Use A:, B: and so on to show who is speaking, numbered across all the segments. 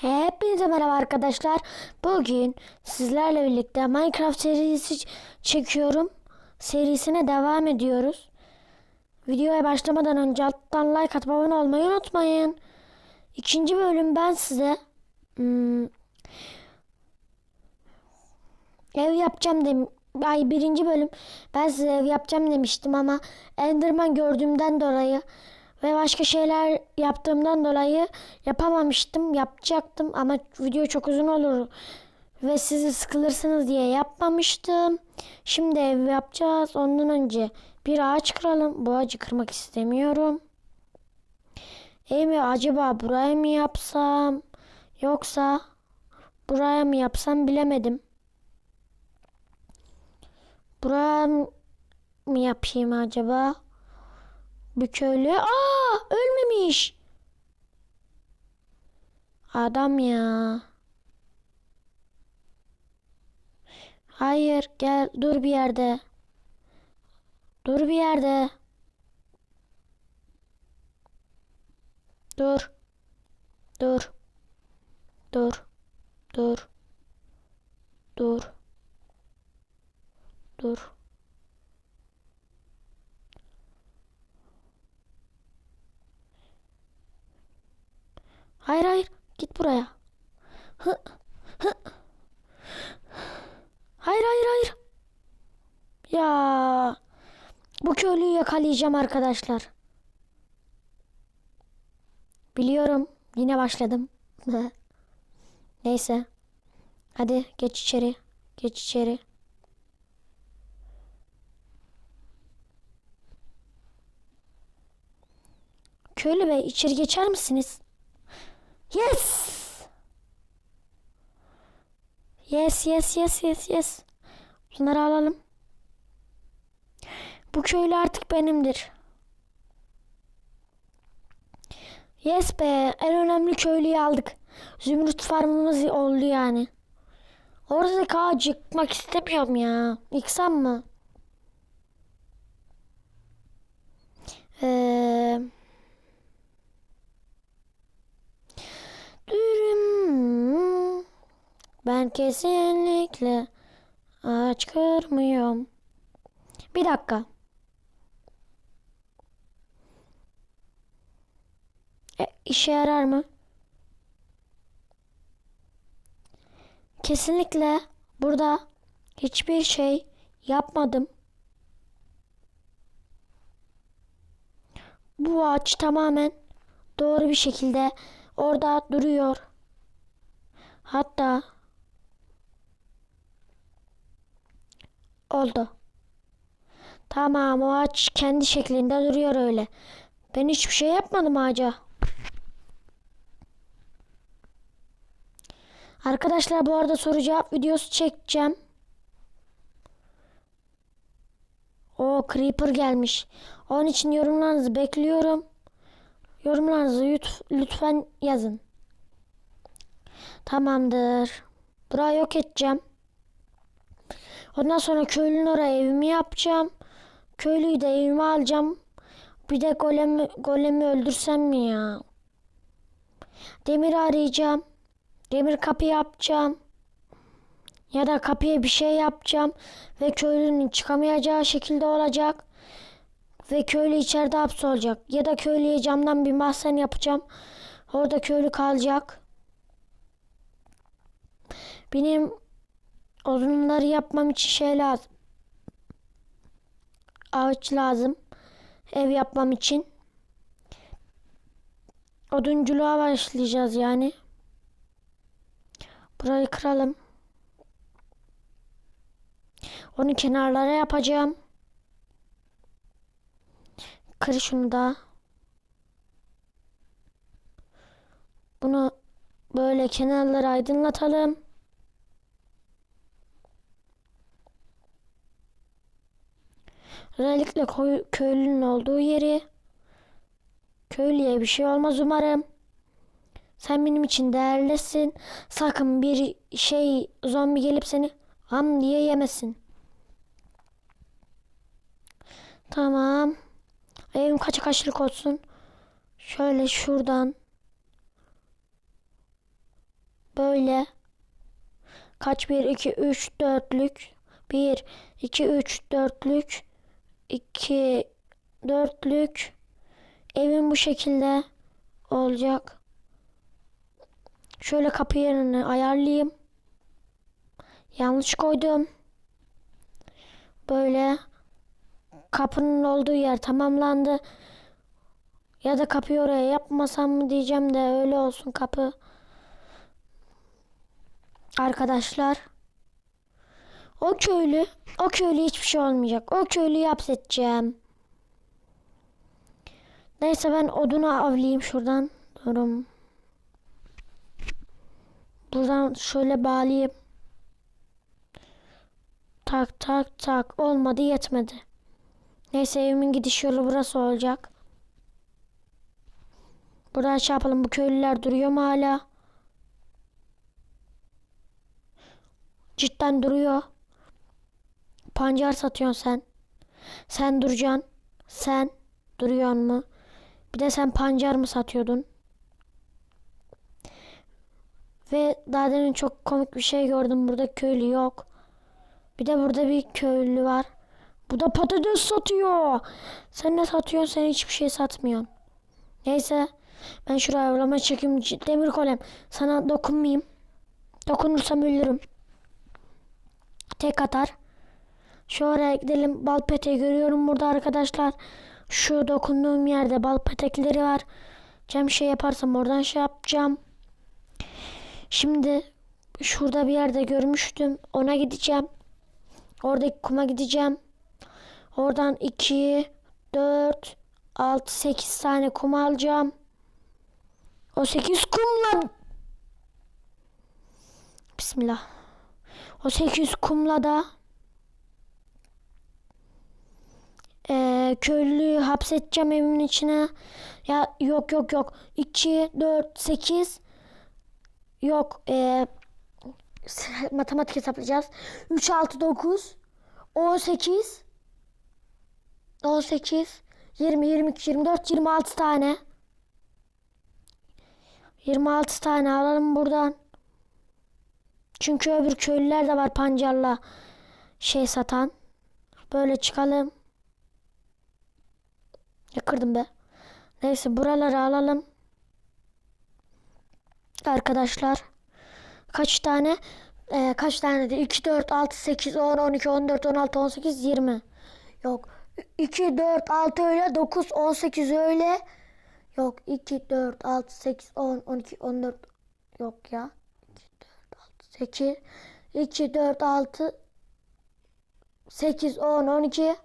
A: Hepinize merhaba arkadaşlar. Bugün sizlerle birlikte Minecraft serisi çekiyorum. Serisine devam ediyoruz. Videoya başlamadan önce alttan like atıp abone olmayı unutmayın. İkinci bölüm ben size hmm, ev yapacağım dem Ay birinci bölüm ben size ev yapacağım demiştim ama Enderman gördüğümden dolayı ve başka şeyler yaptığımdan dolayı yapamamıştım. Yapacaktım ama video çok uzun olur ve sizi sıkılırsınız diye yapmamıştım. Şimdi ev yapacağız. Ondan önce bir ağaç kıralım. Bu ağacı kırmak istemiyorum. Ev mi acaba buraya mı yapsam yoksa buraya mı yapsam bilemedim. Buraya mı yapayım acaba? Bir köylü. Aa ölmemiş. Adam ya. Hayır gel dur bir yerde. Dur bir yerde. Dur. Dur. Dur. Dur. Dur. Dur. Hayır hayır git buraya. Hayır hayır hayır. Ya bu köylüyü yakalayacağım arkadaşlar. Biliyorum yine başladım. Neyse. Hadi geç içeri. Geç içeri. Köylü bey içeri geçer misiniz? Yes. Yes yes yes yes yes. Bunları alalım. Bu köylü artık benimdir. Yes be en önemli köylüyü aldık. Zümrüt farmımız oldu yani. Oradaki ağacı yıkmak istemiyorum ya. Yıksam mı? Ben kesinlikle ağaç kırmıyorum. Bir dakika. E, işe yarar mı? Kesinlikle burada hiçbir şey yapmadım. Bu ağaç tamamen doğru bir şekilde orada duruyor. Hatta oldu. Tamam o ağaç kendi şeklinde duruyor öyle. Ben hiçbir şey yapmadım ağaca. Arkadaşlar bu arada soru cevap videosu çekeceğim. O Creeper gelmiş. Onun için yorumlarınızı bekliyorum. Yorumlarınızı lütf- lütfen yazın. Tamamdır. Burayı yok edeceğim. Ondan sonra köylünün oraya evimi yapacağım. Köylüyü de evime alacağım. Bir de golemi, golemi öldürsem mi ya? Demir arayacağım. Demir kapı yapacağım. Ya da kapıya bir şey yapacağım. Ve köylünün çıkamayacağı şekilde olacak. Ve köylü içeride hapsolacak. Ya da köylüye camdan bir mahzen yapacağım. Orada köylü kalacak. Benim odunları yapmam için şey lazım. Ağaç lazım. Ev yapmam için. Odunculuğa başlayacağız yani. Burayı kıralım. Onu kenarlara yapacağım. Kır şunu da. Bunu böyle kenarları aydınlatalım. Özellikle köylünün olduğu yeri. Köylüye bir şey olmaz umarım. Sen benim için değerlisin. Sakın bir şey zombi gelip seni ham diye yemesin. Tamam. Evim kaç kaçlık olsun. Şöyle şuradan Böyle. Kaç? 1, 2, 3, 4'lük. 1, 2, 3, 4'lük. 2, 4'lük. Evim bu şekilde olacak. Şöyle kapı yerini ayarlayayım. Yanlış koydum. Böyle kapının olduğu yer tamamlandı. Ya da kapıyı oraya yapmasam mı diyeceğim de öyle olsun kapı. Arkadaşlar. O köylü, o köylü hiçbir şey olmayacak. O köylüyü hapsedeceğim. Neyse ben odunu avlayayım şuradan. Durum. Buradan şöyle bağlayayım. Tak tak tak. Olmadı yetmedi. Neyse evimin gidiş yolu burası olacak. Buradan şey yapalım. Bu köylüler duruyor mu hala? Cidden duruyor. Pancar satıyorsun sen. Sen duracaksın. Sen duruyor mu? Bir de sen pancar mı satıyordun? Ve daha demin çok komik bir şey gördüm. Burada köylü yok. Bir de burada bir köylü var. Bu da patates satıyor. Sen ne satıyorsun? Sen hiçbir şey satmıyorsun. Neyse. Ben şuraya avlama çekeyim. Demir kolem. Sana dokunmayayım. Dokunursam ölürüm. Tek atar. Şu oraya gidelim. Bal peteği görüyorum burada arkadaşlar. Şu dokunduğum yerde bal petekleri var. Cem şey yaparsam oradan şey yapacağım. Şimdi şurada bir yerde görmüştüm. Ona gideceğim. Oradaki kuma gideceğim. Oradan 2, 4, 6, 8 tane kum alacağım. O 8 kumla Bismillah. O 8 kumla da eee köylüyü hapsedeceğim evimin içine. Ya yok yok yok. 2, 4, 8 yok. Eee matematik hesaplayacağız. 3, 6, 9 18 18 20, 22, 24, 26 tane. 26 tane alalım buradan. Çünkü öbür köylüler de var pancarla şey satan. Böyle çıkalım. Kırdım be. Neyse buraları alalım. Arkadaşlar. Kaç tane? Ee, kaç tane de? 2, 4, 6, 8, 10, 12, 14, 16, 18, 20. Yok. 2, 4, 6 öyle. 9, 18 öyle. Yok. 2, 4, 6, 8, 10, 12, 14. Yok ya. 2, 4, 6, 8. 2, 4, 6, 8, 10, 12,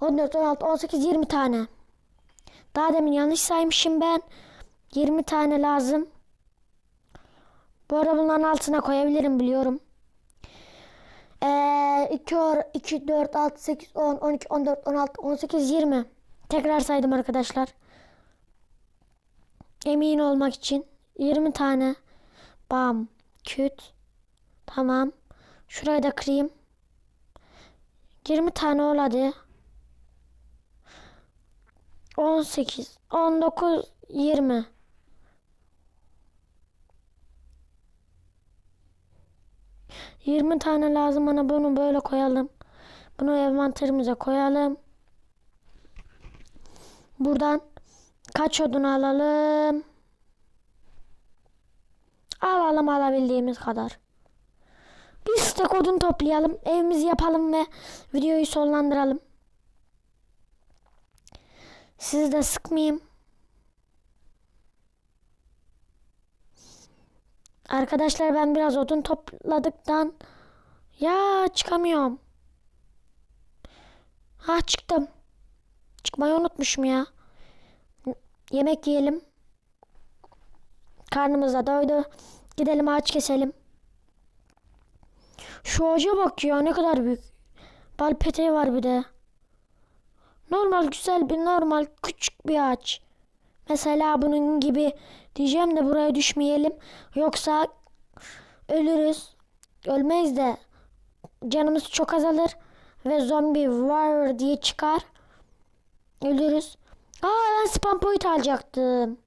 A: 14, 16, 18, 20 tane. Daha demin yanlış saymışım ben. 20 tane lazım. Bu arada bunların altına koyabilirim biliyorum. Ee, 2, 2, 4, 6, 8, 10, 12, 14, 16, 18, 20. Tekrar saydım arkadaşlar. Emin olmak için 20 tane. Bam. Küt. Tamam. Şurayı da kırayım. 20 tane ol hadi. 18, 19, 20. Yirmi tane lazım bana bunu böyle koyalım. Bunu envanterimize koyalım. Buradan kaç odun alalım? Alalım alabildiğimiz kadar. Bir stek odun toplayalım. Evimizi yapalım ve videoyu sonlandıralım. Sizi de sıkmayayım. Arkadaşlar ben biraz odun topladıktan ya çıkamıyorum. Ha çıktım. Çıkmayı unutmuşum ya. Yemek yiyelim. Karnımız doydu. Gidelim ağaç keselim. Şu ağaca bak ya ne kadar büyük. Bal peteği var bir de. Normal güzel bir normal küçük bir ağaç. Mesela bunun gibi diyeceğim de buraya düşmeyelim. Yoksa ölürüz. Ölmeyiz de canımız çok azalır ve zombi var diye çıkar. Ölürüz. Aa ben spam point alacaktım.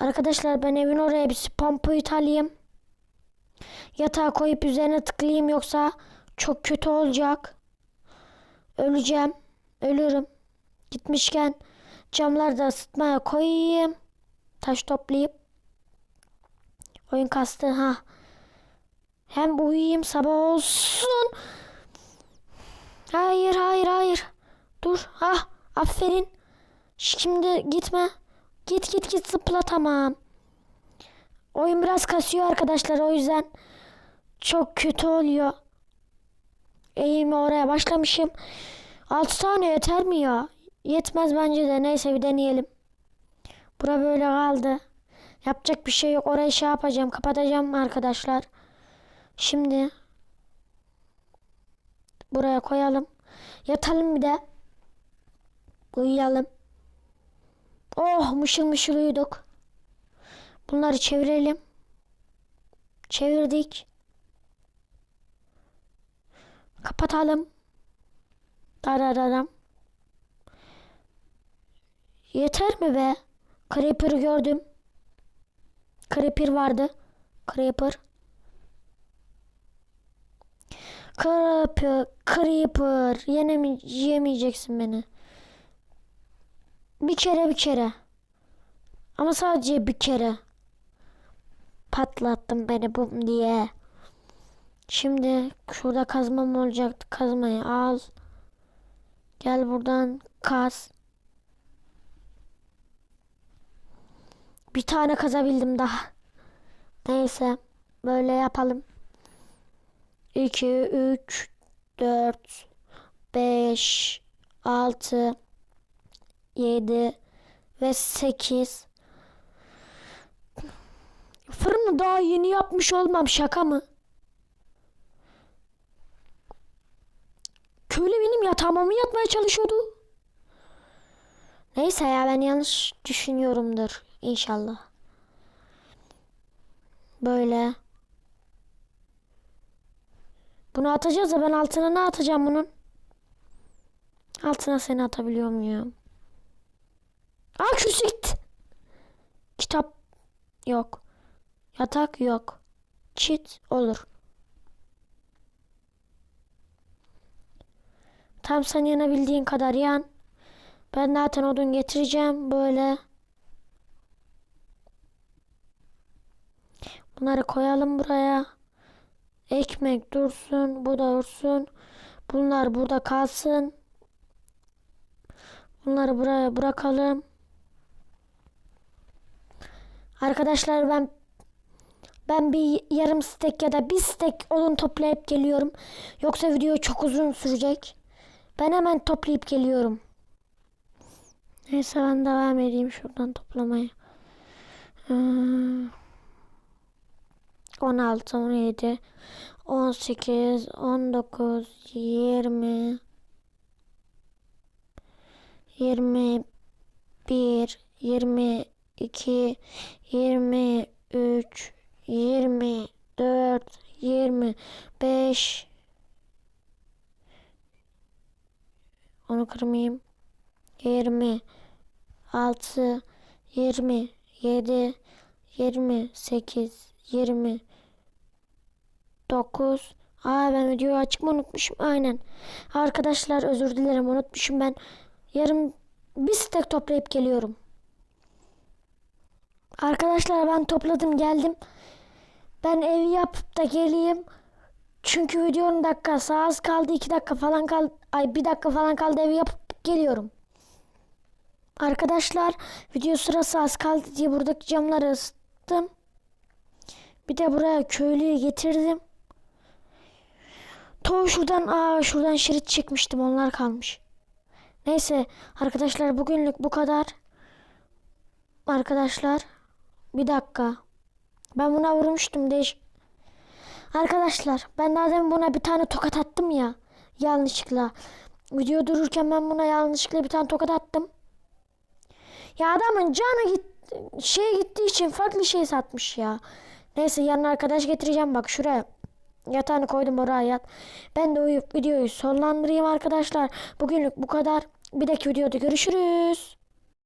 A: Arkadaşlar ben evin oraya bir pompayı alayım. Yatağa koyup üzerine tıklayayım yoksa çok kötü olacak. Öleceğim. Ölürüm. Gitmişken camları da ısıtmaya koyayım. Taş toplayıp. Oyun kastı ha. Hem uyuyayım sabah olsun. Hayır hayır hayır. Dur ha aferin. Şimdi gitme. Git git git zıpla tamam. Oyun biraz kasıyor arkadaşlar o yüzden çok kötü oluyor. Eğimi oraya başlamışım. 6 tane yeter mi ya? Yetmez bence de. Neyse bir deneyelim. Bura böyle kaldı. Yapacak bir şey yok. Orayı şey yapacağım. Kapatacağım arkadaşlar. Şimdi buraya koyalım. Yatalım bir de. Uyuyalım. Oh mışıl mışıl uyuduk. Bunları çevirelim. Çevirdik. Kapatalım. Darararam. Yeter mi be? Creeper'ı gördüm. Creeper vardı. Creeper. Creeper, Creeper. Yenemi yemeyeceksin beni. Bir kere bir kere. Ama sadece bir kere. Patlattın beni bum diye. Şimdi şurada kazmam olacaktı. Kazmayı al. Gel buradan kaz. Bir tane kazabildim daha. Neyse. Böyle yapalım. 2, 3, 4, 5, 6, 7 ve 8. Fırını daha yeni yapmış olmam şaka mı? Köylü benim yatağıma mı yatmaya çalışıyordu? Neyse ya ben yanlış düşünüyorumdur inşallah. Böyle. Bunu atacağız da ben altına ne atacağım bunun? Altına seni atabiliyor muyum? Aa kürsü gitti. Kitap yok. Yatak yok. Çit olur. Tam sen yanabildiğin kadar yan. Ben zaten odun getireceğim böyle. Bunları koyalım buraya. Ekmek dursun, bu da dursun. Bunlar burada kalsın. Bunları buraya bırakalım. Arkadaşlar ben ben bir yarım stek ya da bir stek odun toplayıp geliyorum. Yoksa video çok uzun sürecek. Ben hemen toplayıp geliyorum. Neyse ben devam edeyim şuradan toplamaya. Hmm. 16, 17, 18, 19, 20, 21, 22, 23, 24, 25, onu kırmayayım. 26, 27, 28, 20, 9. Aa ben videoyu açık mı unutmuşum? Aynen. Arkadaşlar özür dilerim unutmuşum ben. Yarım bir stek toplayıp geliyorum. Arkadaşlar ben topladım geldim. Ben evi yapıp da geleyim. Çünkü videonun dakikası az kaldı. 2 dakika falan kaldı. Ay bir dakika falan kaldı evi yapıp geliyorum. Arkadaşlar video sırası az kaldı diye buradaki camları ısıttım. Bir de buraya köylüyü getirdim. To şuradan aa şuradan şerit çekmiştim onlar kalmış. Neyse arkadaşlar bugünlük bu kadar. Arkadaşlar bir dakika. Ben buna vurmuştum değiş. Arkadaşlar ben daha demin buna bir tane tokat attım ya. Yanlışlıkla. Video dururken ben buna yanlışlıkla bir tane tokat attım. Ya adamın canı git şey gittiği için farklı şey satmış ya. Neyse yarın arkadaş getireceğim bak şuraya. Yatağını koydum oraya yat. Ben de uyuyup videoyu sonlandırayım arkadaşlar. Bugünlük bu kadar. Bir dahaki videoda görüşürüz.